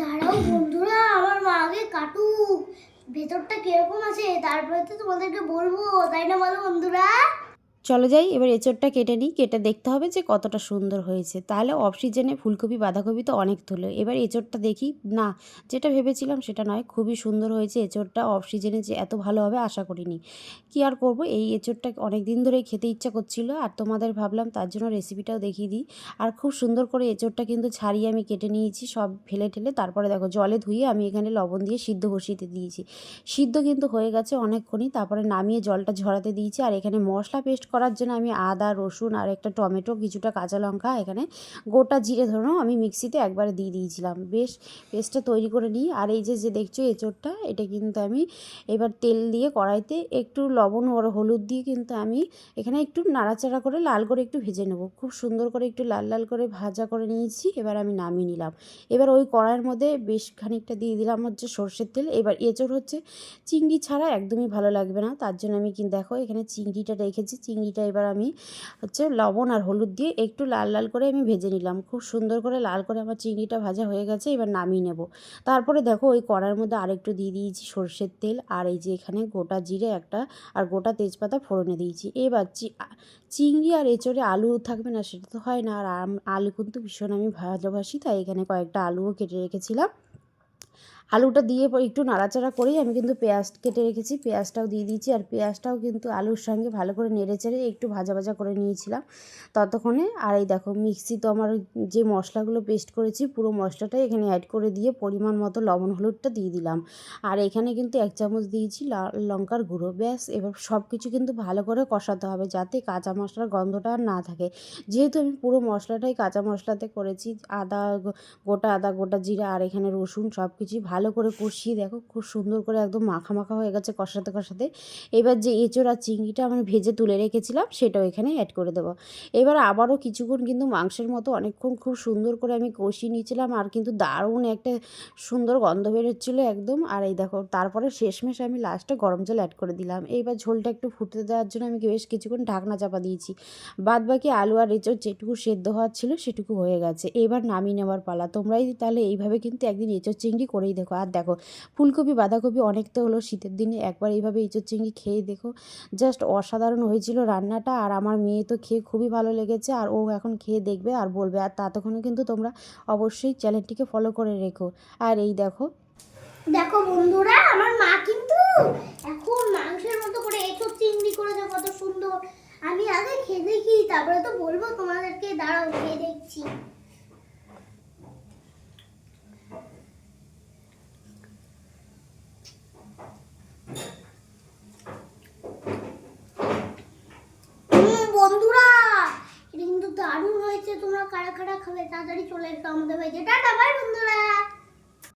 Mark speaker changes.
Speaker 1: দাঁড়াও বন্ধুরা, আমার মা আগে কাটুক। ভেতরটা কীরকম আছে, তারপরে তো তোমাদেরকে বলব, তাই না বলো বন্ধুরা?
Speaker 2: চলো যাই, এবার এঁচড়টা কেটে নিই, কেটে দেখতে হবে যে কতটা সুন্দর হয়েছে। তাহলে অফ সিজনে ফুলকপি, বাঁধাকপি তো অনেক তুলো এবার এঁচড়টা দেখি, না, যেটা ভেবেছিলাম সেটা নয়, খুবই সুন্দর হয়েছে এঁচড়টা অফ সিজনে যে এত ভালো হবে আশা করিনি। কি আর করব, এই এঁচড়টা অনেক দিন ধরেই খেতে ইচ্ছা করছিল, আর তোমাদের ভাবলাম তার জন্য রেসিপিটাও দেখিয়ে দিই। আর খুব সুন্দর করে এঁচড়টা কিন্তু ছাড়িয়ে আমি কেটে নিয়েছি, সব ফেলে ঠেলে, তারপরে দেখো জলে ধুয়ে আমি এখানে লবণ দিয়ে সিদ্ধ বসিয়ে দিয়েছি। সিদ্ধ কিন্তু হয়ে গেছে অনেকক্ষণই, তারপরে নামিয়ে জলটা ঝরাতে দিয়েছি, আর এখানে মশলা পেস্ট করার জন্য আমি আদা, রসুন আর একটা টমেটো, কিছুটা কাঁচা লঙ্কা এখানে গোটা জিরে ধরো আমি মিক্সিতে একবারে দিয়ে দিয়েছিলাম। বেশ পেস্টটা তৈরি করে নিই। আর এই যে যে দেখছ এঁচোড়টা, এটা কিন্তু আমি এবার তেল দিয়ে কড়াইতে একটু লবণ আর হলুদ দিয়ে কিন্তু আমি এখানে একটু নাড়াচাড়া করে লাল করে একটু ভেজে নেব। খুব সুন্দর করে একটু লাল লাল করে ভাজা করে নিয়েছি, এবার আমি নামিয়ে নিলাম। এবার ওই কড়াইয়ের মধ্যে বেশ খানিকটা দিয়ে দিলাম হচ্ছে সর্ষের তেল। এবার এঁচোড় হচ্ছে, চিংড়ি ছাড়া একদমই ভালো লাগবে না। তার জন্য আমি কিন্তু দেখো এখানে চিংড়িটা রেখেছি। চিংড়িটা এবার আমি হচ্ছে লবণ আর হলুদ দিয়ে একটু লাল লাল করে আমি ভেজে নিলাম। খুব সুন্দর করে লাল করে আমার চিংড়িটা ভাজা হয়ে গেছে, এবার নামিয়ে নেব। তারপরে দেখো ওই কড়ার মধ্যে আরেকটু দিয়ে দিয়েছি সর্ষের তেল আর এই যে এখানে গোটা জিরে একটা আর গোটা তেজপাতা ফোড়নে দিয়েছি। এবার চিংড়ি আর এঁচড়ে আলু থাকবে না সেটা তো হয় না আর আলু কিন্তু ভীষণ আমি ভালোবাসি, তাই এখানে কয়েকটা আলুও কেটে রেখেছিলাম। আলুটা দিয়ে একটু নাড়াচাড়া করেই আমি কিন্তু পেঁয়াজ কেটে রেখেছি। পেঁয়াজটাও দিয়ে দিয়েছি আর পেঁয়াজটাও কিন্তু আলুর সঙ্গে ভালো করে নেড়ে চেড়ে একটু ভাজা ভাজা করে নিয়েছিলাম। ততক্ষণে আর এই দেখো, মিক্সি তো আমার যে মশলাগুলো পেস্ট করেছি, পুরো মশলাটাই এখানে অ্যাড করে দিয়ে পরিমাণ মতো লবণ হলুদটা দিয়ে দিলাম। আর এখানে কিন্তু এক চামচ দিয়েছি লঙ্কার গুঁড়ো। ব্যাস, এবার সব কিছু কিন্তু ভালো করে কষাতে হবে যাতে কাঁচা মশলার গন্ধটা আর না থাকে। যেহেতু আমি পুরো মশলাটাই কাঁচা মশলাতে করেছি, আদা, গোটা আদা, গোটা জিরা আর এখানে রসুন সব কিছুই ভালো করে কষিয়ে দেখো, খুব সুন্দর করে একদম মাখা মাখা হয়ে গেছে কষাতে কষাতে। এবার যে এঁচড় আর চিংড়িটা আমি ভেজে তুলে রেখেছিলাম, সেটাও এখানে অ্যাড করে দেবো। এবার আবারও কিছুক্ষণ কিন্তু মাংসের মতো অনেকক্ষণ খুব সুন্দর করে আমি কষিয়ে নিয়েছিলাম, আর কিন্তু দারুণ একটা সুন্দর গন্ধ বেরোচ্ছিলো একদম। আর এই দেখো, তারপরে শেষমেশ আমি লাস্টে গরম জল অ্যাড করে দিলাম। এইবার ঝোলটা একটু ফুটতে দেওয়ার জন্য আমি বেশ কিছুক্ষণ ঢাকনা চাপা দিয়েছি। বাদ বাকি আলু আর এঁচড় যেটুকু সেদ্ধ হওয়ার ছিল সেটুকু হয়ে গেছে। এবার নামিয়ে নেওয়ার পালা। তোমরাই তাহলে এইভাবে কিন্তু একদিন এঁচড় চিংড়ি করেই দেখো। আর দেখো, ফুলকপি, বাঁধাকপি অনেক তো হলো শীতের দিনে একবার এইভাবে এঁচড় চিংড়ি খেয়ে দেখো জাস্ট অসাধারণ হয়েছিল রান্নাটা, আর আমার মেয়ে তো খেয়ে খুবই ভালো লেগেছে, আর ও এখন খেয়ে দেখবে আর বলবে, আর ততক্ষণে কিন্তু তোমরা অবশ্যই চ্যানেলটিকে ফলো করে রেখো। আর এই দেখো।
Speaker 1: দেখো বন্ধুরা, আমার মা কিন্তু এখন মাংসের মতো করে এঁচোড় চিংড়ি করেছে কত সুন্দর। আমি আগে খেয়ে দেখি, তারপরে তো বলব তোমাদেরকে, দাঁড়াও, খেয়ে দেখছি হুম, বন্ধুরা এটা কিন্তু দারুণ হয়েছে তোমরা কারা কারা খাবে তাড়াতাড়ি চলে এসো আমাদের বাড়িতে। টাটা বাই বন্ধুরা।